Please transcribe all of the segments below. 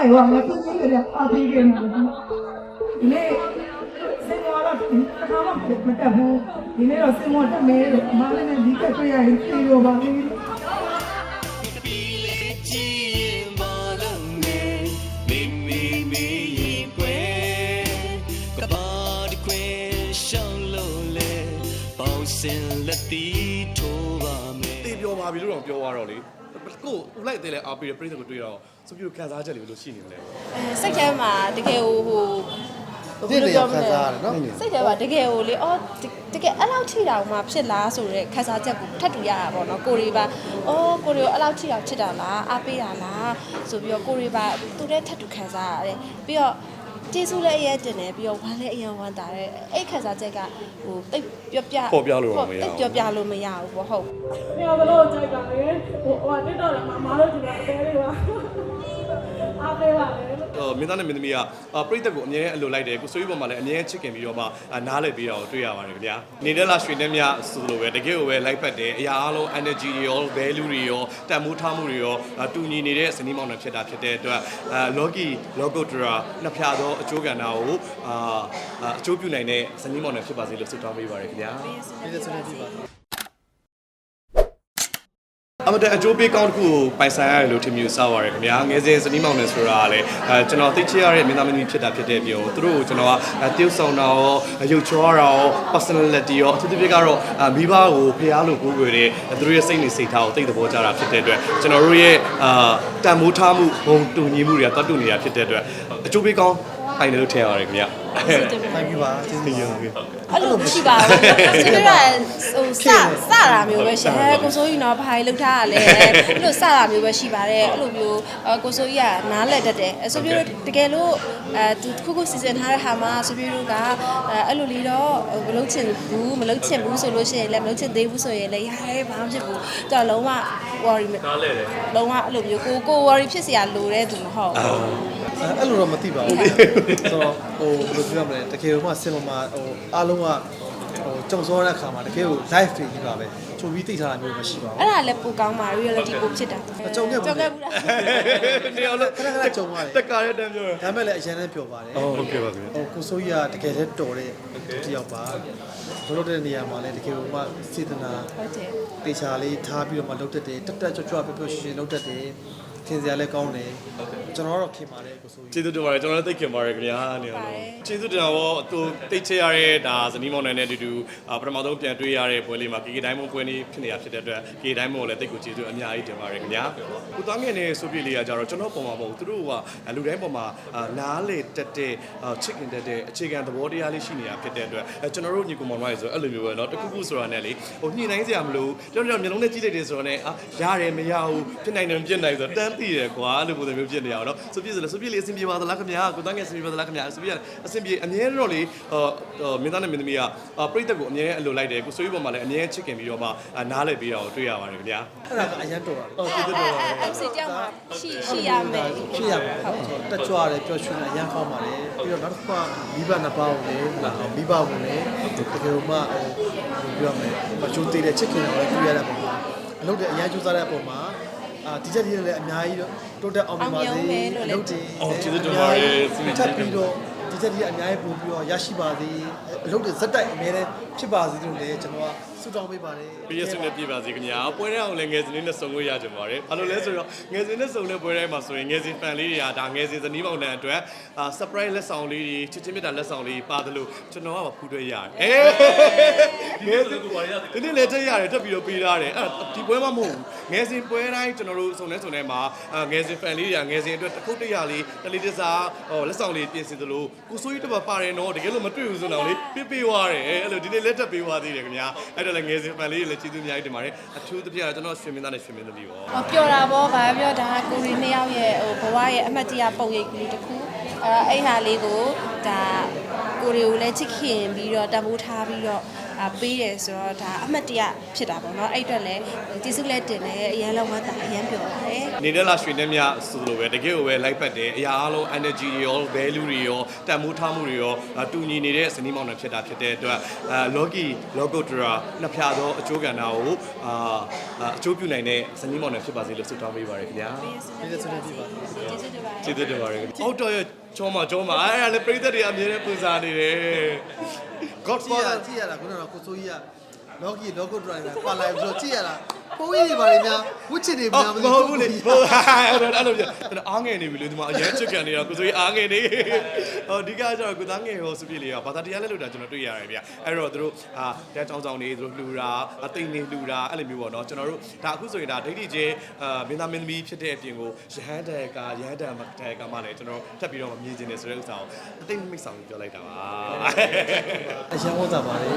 မိုင်ဝါမသူကြီးကအာပြီးခဲ့မှာဒီနေ့စင်မောတော့တစ်ခါမှမတက်ဘူးဒီနေ့တော့စင်မောတက်မယ်လို့အမလည်းနဲ့ဒီကတွေ့ရရင်ပြေတော့ပါပြီပီလေးကြည့်ရင်မလုံးနဲ့မိမိမိရင်ကွယ်ကဘာဒီကွယ်ရှောင်းလို့လေပေါင်းစင်လက်တီထိုးပါမယ်တေးပြောပါပြီလို့တော့ပြောသွားတော့လေ ကိုဦးလိုက်တဲ့လဲအားပေးတဲ့ပြိဿကိုတွေ့တော့စပြူခံစားချက်လေးဘယ်လိုရှိနေလဲအဲစိတ်ထဲမှာတကယ်ဟိုဟိုဒီလိုရောက်ခံစားရတယ်နော်စိတ်ထဲမှာတကယ်ဟိုလေအော်တကယ်အဲ့လောက်ထိတောင်မှဖြစ်လားဆိုတဲ့ခန်းစားချက်ကိုထပ်တူရတာပေါ့နော်ကိုရီပါအော်ကိုရီကိုအဲ့လောက်ထိတောင်ဖြစ်တာလားအားပေးတာလားဆိုပြီးတော့ကိုရီပါသူတဲ့ထပ်တူခန်းစားရတယ်ပြီးတော့ ကျေးဇူးလည်းအရင်တင်တယ်ပြီးတော့ဝမ်းလည်းအရင်ဝမ်းတာတယ်အဲ့ခန်းစားချက်ကဟိုတိတ်ပြောပြပေါ်ပြလို့တော့မရတိဘူးတ်ပြောပြလို့မရဘူးပေါ့ဟုတ်။ပြောသလိုကြိုက်တာလေ။ဟိုဟိုတက်တော့လည်းမမတို့ဒီမှာအသေးလေးပါ။အားပေးပါလေ။ဟို မင်းသားနဲ့မင်းသမီးကအာပြိဿကိုအမြဲအလိုလိုက်တယ်ကိုစိုးကြီးပေါ်မှာလည်းအမြဲချစ်ခင်ပြီးတော့မှအာနားလည်ပြီးတော့တွေ့ရပါတယ်ခင်ဗျာနေတဲ့လားရွှေနဲ့မြဆိုလိုပဲတကယ်ကိုပဲလိုက်ဖက်တယ်အရာအလုံး energy တွေရော value တွေရောတန်မိုးထားမှုတွေရောအာတူညီနေတဲ့ဇနီးမောင်နှံဖြစ်တာဖြစ်တဲ့အတွက်အာလောကီလောကုတ္တရာနှစ်ဖြာသောအကျိုးကဏ္ဍကိုအာအာအကျိုးပြုနိုင်တဲ့ဇနီးမောင်နှံဖြစ်ပါစေလို့ဆုတောင်းပေးပါရခင်ဗျာဒီလိုဆိုနေပြီပါ အမတန်အကျိုးပေးကောင်းတစ်ခုကိုပိုင်ဆိုင်ရတယ်လို့ထင်မြင်စပါရခင်ဗျာငယ်စဉ်ဇနီးမောင်နဲ့ဆိုတာကလည်းအဲကျွန်တော်သိချရတဲ့မင်းသားမင်းသမီးဖြစ်တာဖြစ်တဲ့ပြောသူတို့ကိုကျွန်တော်ကအဲတရုပ်ဆောင်တာရောရုပ်ချောတာရော personality ရောအထူးသဖြင့်ကတော့အဲမိဘကိုဖះလို့ကိုးကွယ်တဲ့သူတို့ရဲ့စိတ်နေစိတ်ထားကိုသိတဲ့ဘောကြတာဖြစ်တဲ့အတွက်ကျွန်တော်တို့ရဲ့အာတန်မိုးထားမှုဘုံတူညီမှုတွေကတတ်တူနေတာဖြစ်တဲ့အတွက်အကျိုးပေးကောင်းပိုင်တယ်လို့ထင်ရတယ်ခင်ဗျာ ဖိုင်ပြီပါကျေးဇူးပါ အဲ့လိုမရှိပါဘူး။ဒီလိုကဟိုစစတာမျိုးပဲရှိတယ်။ကိုစိုးကြီးတော့ဘာလို့ထားရလဲ။အဲ့လိုစတာမျိုးပဲရှိပါတယ်။အဲ့လိုမျိုးအကိုစိုးကြီးကနားလက်တတ်တယ်။ဆိုပြီးတော့တကယ်လို့အဲသူတစ်ခုခုစီစဉ်ထားတဲ့ဟာမှာဆိုပြီးတော့ကအဲအဲ့လိုလေးတော့မလုပ်ချင်ဘူးမလုပ်ချင်ဘူးဆိုလို့ရှိရင်လည်းမလုပ်ချင်သေးဘူးဆိုရင်လည်းရတယ်ဘာမှမဖြစ်ဘူး။သူကလုံးဝ worry နားလဲတယ်။လုံးဝအဲ့လိုမျိုးကိုကို worry ဖြစ်စရာလိုတဲ့သူမဟုတ်ဘူး။အဲ့လိုတော့မသိပါဘူးဆိုတော့ဟိုဘယ်လိုပြောမလဲတကယ်လို့မှစင်မမှာဟိုအားလုံးကဟိုကြုံစောတဲ့အခါမှာတကယ်ကို live တွေကြီးပါပဲချုပ်ပြီးသိထားတာမျိုးမရှိပါဘူးအဲ့ဒါလည်းပိုကောင်းပါ reality ပိုဖြစ်တာကြုံခဲ့ဘူးကြုံခဲ့ဘူးလားနေအောင်လို့ခဏခဏကြုံရတယ်တက်ကားတဲ့တန်းပြောရဒါပေမဲ့လည်းအရင်နဲ့ပြောပါတယ်ဟုတ်ကဲ့ပါခင်ဗျာဟိုကိုစိုးကြီးကတကယ်လည်းတော်တဲ့တယောက်ပါဘလို့တဲ့နေရာမှာလည်းတကယ်လို့မှစေတနာဟုတ်တယ်တေချာလေးထားပြီးတော့မှလုပ်တတ်တယ်တက်တက်ကြွကြွပျော်ပျော်ရွှင်ရွှင်လုပ်တတ်တယ် ခင်စရာလည်းကောင်းတယ်ကျွန်တော်တော့ခင်ပါတယ်ကိုစိုးကြီး ကျေးဇူးတင်ပါတယ်ကျွန်တော်လည်းသိခင်ပါတယ်ခင်ဗျာနေအောင်လို့ကျေးဇူးတင်တော့သူတိတ်ချရတဲ့ဒါဇနီးမောင်နှံနဲ့အတူတူအာပထမဆုံးပြန်တွေ့ရတဲ့ပွဲလေးမှာ KK တိုင်းမုံပွဲလေးဖြစ်နေတာဖြစ်တဲ့အတွက် KK တိုင်းမုံကိုလည်းတိတ်ကိုကျေးဇူးအများကြီးတင်ပါတယ်ခင်ဗျာကိုသားငယ်နဲ့ဆိုပြလေးကကြတော့ကျွန်တော်ပုံမှာမဟုတ်ဘူးသူတို့ကလူတိုင်းပုံမှာအာနားလေတက်တဲ့ချစ်ခင်တက်တဲ့အခြေခံသဘောတရားလေးရှိနေတာဖြစ်တဲ့အတွက်အဲကျွန်တော်တို့ညီကောင်မောင်တို့ဆိုအဲ့လိုမျိုးပဲเนาะတခုခုဆိုတာနဲ့လေဟိုညှိနှိုင်းစရာမလိုကျွန်တော်တို့မျိုးလုံးနဲ့ကြည့်လိုက်တယ်ဆိုတော့ねအာရတယ်မရဘူးဖြစ်နိုင်တယ်မဖြစ်နိုင်ဆိုတော့တန်း သိတယ်ကွာလို့ပုံစံမျိုးဖြစ်နေရအောင်နော်ဆိုပြည့်စလားဆိုပြည့်လေးအဆင်ပြေပါသလားခင်ဗျာကိုတန်းငယ်အဆင်ပြေပါသလားခင်ဗျာဆိုပြည့်အဆင်ပြေအမြဲတော့လေမင်းသားနဲ့မင်းသမီးကပရိသတ်ကိုအမြဲအလိုလိုက်တယ်ကိုဆွေးပေါ်မှာလည်းအမြဲချစ်ခင်ပြီးတော့မှနားလည်ပြီးတော့တွေ့ရပါတယ်ခင်ဗျာအဲ့ဒါကအရင်တော်တာဟုတ်ကျေးဇူးတော်ပါတယ်အဲ့စီကြောင့်မှရှိရှိရမယ်ရှိရမယ်ဟုတ်တက်ကြွရတယ်ပျော်ရွှင်တယ်အရင်ကောင်းပါတယ်ပြီးတော့နောက်တစ်ခါမိဘနှစ်ပါးကိုလည်းမိဘကိုလည်းတကယ်လို့မှပြောရမယ်မချိုးသေးတဲ့ချစ်ခင်တော်လည်းတွေ့ရတဲ့ပုံမှာအလုပ်တဲ့အရင်ကြိုးစားတဲ့အပေါ်မှာ အာဒီချက်ဒီလည်းအများကြီးတိုးတက်အောင်မြင်ပါစေအလုပ်တွေအော်ကျေးဇူးတင်ပါတယ်စီမံထချက်ပ်ပြီးပြီးတော့တော့ဒီချက်ဒီအများကြီးပို့ပြီးတော့ရရှိပါစေအလုပ်တွေဇက်တိုက်အများနဲ့ဖြစ်ပါစေလို့လည်းကျွန်တော်က ဆုတောင်းပေးပါတယ်ပြည့်စုံနဲ့ပြည့်ပါစေခင်ဗျာပွဲတဲ့အောင်လည်းငယ်စဉ်လေးနဲ့စုံလို့ရကြပါတယ်ဘာလို့လဲဆိုတော့ငယ်စဉ်နဲ့စုံတဲ့ပွဲတိုင်းမှာဆိုရင်ငယ်စဉ်ဖန်လေးတွေကဒါငယ်စဉ်ဇနီးမောင်နှံအတွက်အာ surprise လက်ဆောင်လေးတွေချစ်ချင်းမြတ်တာလက်ဆောင်လေးပါတယ်လို့ကျွန်တော်ကဖူးတွေ့ရတယ်အေးငယ်စဉ်ကဘာရဒီနေ့လည်းတက်ရတယ်တက်ပြီးတော့ပေးထားတယ်အဲ့ဒီပွဲမှာမဟုတ်ဘူးငယ်စဉ်ပွဲတိုင်းကျွန်တော်တို့စုံနေစုံနေမှာငယ်စဉ်ဖန်လေးတွေကငယ်စဉ်အတွက်တစ်ခုတရလေးတလေးတစားဟောလက်ဆောင်လေးပြင်ဆင်သလိုကိုစိုးကြီးတပတ်ပါတယ်နော်တကယ်လို့မတွေ့ဘူးဆိုတော့လေပြပေးသွားတယ်အဲ့လိုဒီနေ့လက်တက်ပေးသွားသေးတယ်ခင်ဗျာအဲ့တော့လည်းငယ်စဉ်ဖန်လေးတွေလည်းကျေးဇူးအများကြီးတင်ပါတယ်အထူးသဖြင့်ကျွန်တော်ရွှေမင်းသားနဲ့ရွှေမင်းသမီးပေါ့ဟောပျော်တာပေါ့ဗာပြောဒါကိုရီနှစ်ယောက်ရဲ့ဟိုဘဝရဲ့အမှတ်တရပုံရိပ်ကလေးတစ်ခုအဲအဲ့ဟာလေးကိုဒါကိုရီကိုလည်းချစ်ခင်ပြီးတော့တံပိုးထားပြီးတော့အာ ပေးတယ်ဆိုတော့ဒါအမှတ်တရဖြစ်တာပေါ့နော်အဲ့အတွက်လည်းကျေးဇူးလည်းတင်တယ်အရင်လောက်ဝမ်းသာအရင်ပြောပါတယ်နေတဲ့လာရွှေနဲ့မြဆိုလိုပဲတကယ်ကိုပဲလိုက်ပတ်တယ်အရာအလုံး energy တွေရော value တွေရောတန်မိုးထားမှုတွေရောအာတူညီနေတဲ့ဇနီးမောင်နှံဖြစ်တာဖြစ်တဲ့အတွက်အာ logi logo dra နှစ်ဖြာသောအကျိုးကဏ္ဍကိုအာအာအကျိုးပြုနိုင်တဲ့ဇနီးမောင်နှံဖြစ်ပါစေလို့ဆုတောင်းပေးပါရခင်ဗျာဒီလိုဆိုနေပြီပါကျေးဇူးတင်ပါတယ်ကျေးဇူးတင်ပါတယ်ဟုတ်တော့ရချောမချောမအဲ့ဒါလည်းပြိသက်တွေအမြဲတမ်းပူစားနေတယ်ကြည့်ရ Godfather ကြည့်ရတာခုနကကိုစိုးကြီးက Logi Logo Driver ပါလာပြီးတော့ကြည့်ရတာ ပုံရိပ်တွေပါလေများဝစ်ချစ်တွေအော်များမဟုတ်ဘူးလေဟုတ်အဲ့လိုအဲ့လိုပြကျွန်တော်အားငယ်နေပြီလေဒီမှာအရင်ချစ်ကန်နေတာကိုဆိုရင်အားငယ်နေဟောဒီကကျတော့ကိုသားငယ်ဟောစပြည့်လေးကဘာသာတရားလဲလို့တာကျွန်တော်တွေ့ရတယ်ဗျအဲ့တော့တို့အာတဲတောင်းဆောင်နေတို့လှူတာအသိနေလှူတာအဲ့လိုမျိုးပေါ့နော်ကျွန်တော်တို့ဒါအခုဆိုရင်ဒါဒိဋ္ဌိချင်းအာမင်းသားမင်းသမီးဖြစ်တဲ့အပြင်ကိုရဟန်းတဲကရဟန်းတဲမတဲကမှလည်းကျွန်တော်ထပ်ပြီးတော့မြင်ကျင်နေဆိုတဲ့ဥစ္စာကိုအသိမိတ်ဆောင်ပြောလိုက်တာပါအရန်ဝတ်တာပါလေ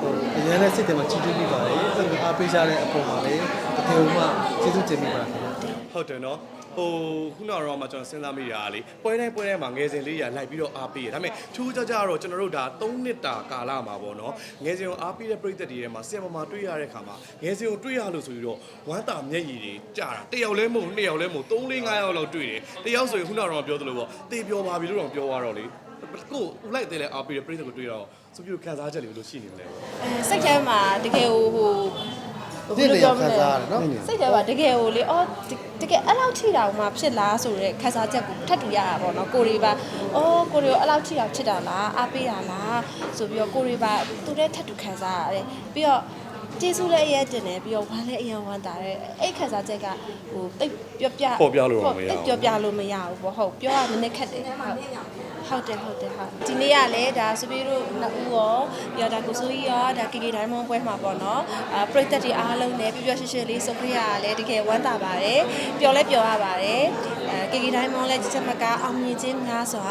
ဟိုအရန်နဲ့စိတ်ထဲမှာချီးကျူးမိပါလေအဲ့လိုအားပေးကြတဲ့အပေါ်မှာလေတကယ်မှကျေးဇူးတင်မိပါခင်ဗျာ ဟုတ်တယ်နော်ဟိုခုနကတော့မှကျွန်တော်စဉ်းစားမိတာကလေပွဲတိုင်းပွဲတိုင်းမှာငယ်စဉ်လေးရလိုက်ပြီးတော့အားပေးရဒါပေမဲ့ထူးခြားခြားတော့ကျွန်တော်တို့ဒါ3နှစ်တာကာလမှာပေါ့နော်ငယ်စဉ်ကိုအားပေးတဲ့ပြည်သက်တွေထဲမှာဆီယမမာတွေ့ရတဲ့ခါမှာငယ်စဉ်ကိုတွေ့ရလို့ဆိုပြီးတော့ဝမ်းတာမျက်ရည်တွေကြာတာတစ်ယောက်လဲမဟုတ်နှစ်ယောက်လဲမဟုတ်3 4 5ယောက်လောက်တွေ့တယ်တစ်ယောက်ဆိုရင်ခုနကတော့ပြောသလိုပေါ့တေပြောပါပြီလို့တော့ပြောသွားတော့လေကိုဦးလိုက်တယ်လဲအားပေးတဲ့ပြည်သက်ကိုတွေ့တော့ဆိုပြီးခံစားချက်တွေဘယ်လိုရှိနေမလဲအဲစိတ်ထဲမှာတကယ်ဟိုဟို ဒီလေရောက်ခံစားရတယ်နော်စိတ်ထဲမှာတကယ်ဟိုလေအော်တကယ်အဲ့လောက်ထိတောင်မှဖြစ်လားဆိုတော့ခန်းစားချက်ကိုထပ်တူရတာပေါ့နော်ကိုရီပါအော်ကိုရီကိုအဲ့လောက်ထိတောင်ဖြစ်တာလားအားပေးတာလားဆိုပြီးတော့ကိုရီပါသူလည်းထပ်တူခန်းစားရတယ်ပြီးတော့ ကျေးဇူးလည်းအရင်တင်တယ်ပြီးတော့ဝမ်းလည်းအရင်ဝမ်းတာတယ်အဲ့ခန်းစားချက်ကဟိုတိတ်ပြောပြပေါ်ပြလို့တော့မရဘူးတိတ်ပြောပြလို့မရဘူးပေါ့ဟုတ်ပြောရနည်းနည်းခက်တယ်ဟုတ်ဟုတ်တယ်ဟုတ်တယ်ဟုတ်ဒီနေ့ကလည်းဒါစပီတို့နှစ်ဦးရောပြီးတော့ဒါကိုစိုးကြီးရောဒါ KK Diamond ပွဲမှာပေါ့နော်အာပရိသတ်တွေအားလုံးလည်းပျော်ပျော်ရွှင်ရွှင်လေးစုံပြရတာလည်းတကယ်ဝမ်းသာပါတယ်ပျော်လဲပျော်ရပါတယ်အဲ KK Diamond လည်းချက်မကအောင်မြင်ခြင်းများစွာ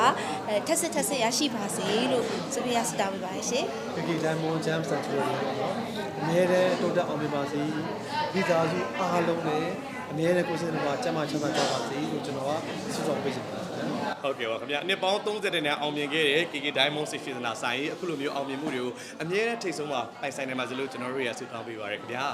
အဲထက်စစ်ထက်စစ်ရရှိပါစေလို့စပီရစတောင်းပေးပါရှင်ဒီကလမ်းမွန်ဂျမ်စန်ထရီပေါ့နော်အမြဲတမ်းတိုးတက်အောင်ပြပါစေဒီသားစုအားလုံးလည်းအမြဲတမ်းကိုယ်စိတ်နှပါကျမ်းမာချမ်းသာကြပါစေလို့ကျွန်တော်ကဆုတောင်းပေးချင်ပါတယ်ဟုတ်ကဲ့ပါခင်ဗျာနှစ်ပေါင်း30တဲ့နဲ့အောင်မြင်ခဲ့တဲ့ KK Diamond 6 season ဆိုင်အခုလိုမျိုးအောင်မြင်မှုတွေကိုအမြဲတမ်းထိတ်ဆုံးမှာပိုင်ဆိုင်နေမှာစလို့ကျွန်တော်တို့ရဆုတောင်းပေးပါရခင်ဗျာ